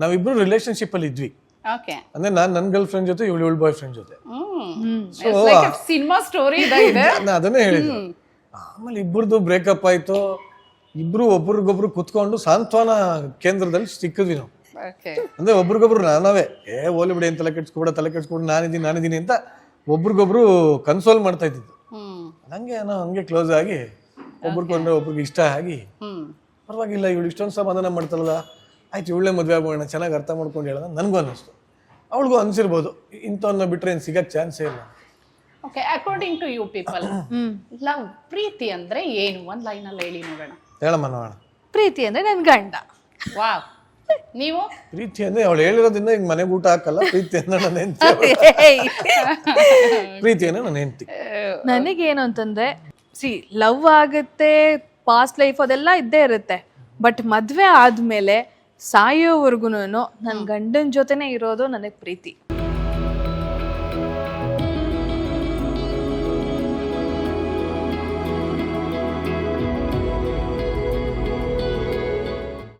ನಾವಿಬ್ರು ರಿಲೇಶನ್ಶಿಪ್ ಅಲ್ಲಿ ಇದ್ವಿ. ಓಕೆ ಅಂದ್ರೆ ನಾನು ನನ್ನ ಗರ್ಲ್ ಫ್ರೆಂಡ್ ಜೊತೆ ಇವಳು ಇವಳು ಬಾಯ್ ಫ್ರೆಂಡ್ ಜೊತೆ ಸಿನಿಮಾ ಸ್ಟೋರಿ ಇದೆ ನಾನು ಅದನ್ನೇ ಹೇಳಿದ್ದು. ಆಮೇಲೆ ಇಬ್ಬರದು ಬ್ರೇಕಪ್ ಆಯ್ತು. ಇಬ್ರು ಒಬ್ರಿಗೊಬ್ರು ಕುತ್ಕೊಂಡು ಸಾಂತ್ವನ ಕೇಂದ್ರದಲ್ಲಿ ಸಿಕ್ಕಿದ್ವಿ ನಾವು. ಓಕೆ ಅಂದ್ರೆ ಒಬ್ರಿಗೊಬ್ರು ನಾನವೇ ಏ ಓಲಿ ಬಿಡಿ ಅಂತ ತಲೆ ಕೆಡ್ಸ್ಕೊಬೇಡ ತಲೆ ಕೆಡ್ಸ್ಕೊಂಡು ನಾನಿದ್ದೀನಿ ನಾನಿದ್ದೀನಿ ಅಂತ ಒಬ್ರಿಗೊಬ್ರು ಕನ್ಸೋಲ್ ಮಾಡ್ತಾ ಇದ್ದಿದ್ದು. ನಂಗೆ ಹಂಗೆ ನಾವು ಹಂಗೆ ಕ್ಲೋಸ್ ಆಗಿ ಒಬ್ರಿಗೊಂಡ್ರೆ ಒಬ್ರಿಗೆ ಇಷ್ಟ ಆಗಿ ಹ್ಮ್. ಪರವಾಗಿಲ್ಲ ಇವಳು ಇಷ್ಟೊಂದು ಸಮಾಧಾನ ಮಾಡ್ತಾರಲ್ಲ ಆಯ್ತು ಒಳ್ಳೆ ಮದುವೆ ಆಗೋಣ ಚೆನ್ನಾಗಿ ಅರ್ಥ ಮಾಡ್ಕೊಂಡು ಹೇಳೋಣ. ನನಗೂ ಅನ್ನಿಸ್ತು. ಅವಳಿಗೂ ಅನ್ಸಿರ್ಬೋದು. ಇಂಥವನ್ನ ಬಿಟ್ರೆ ಏನು ಸಿಗಕ್ಕೆ ಚಾನ್ಸೇ ಇಲ್ಲ. Okay according to you people love ಪ್ರೀತಿ ಅಂದ್ರೆ ಏನು? ಒಂದು ಲೈನಲ್ಲಿ ಅಲ್ಲಿ ಹೇಳಿ ನೋಡೋಣ. ಹೇಳಮ್ಮ ನೋಡೋಣ. ಪ್ರೀತಿ ಅಂದ್ರೆ ನನ್ನ ಗಂಡ. ವಾವ್ ನೀವು? ಪ್ರೀತಿ ಅಂದ್ರೆ ಅವಳು ಹೇಳಿರೋದ್ರಿಂದ ಈಗ ಮನೆಗೆ ಊಟ ಹಾಕಲ್ಲ ಪ್ರೀತಿ ಅಂದ್ರೆ ನನ್ನ ಹೆಂಡತಿ. ಪ್ರೀತಿ ಅಂದ್ರೆ ನನ್ನ ಹೆಂಡತಿ. ನನಗೇನು ಅಂತಂದ್ರೆ ಸಿ ಲವ್ ಆಗುತ್ತೆ ಪಾಸ್ಟ್ ಲೈಫ್ ಅದೆಲ್ಲ ಇದ್ದೇ ಇರುತ್ತೆ. ಬಟ್ ಮದುವೆ ಆದ್ಮೇಲೆ ಸಾಯೋವರೆಗೂ ನನ್ನ ಗಂಡನ ಜೊತೆನೇ ಇರೋದು ನನಗೆ ಪ್ರೀತಿ.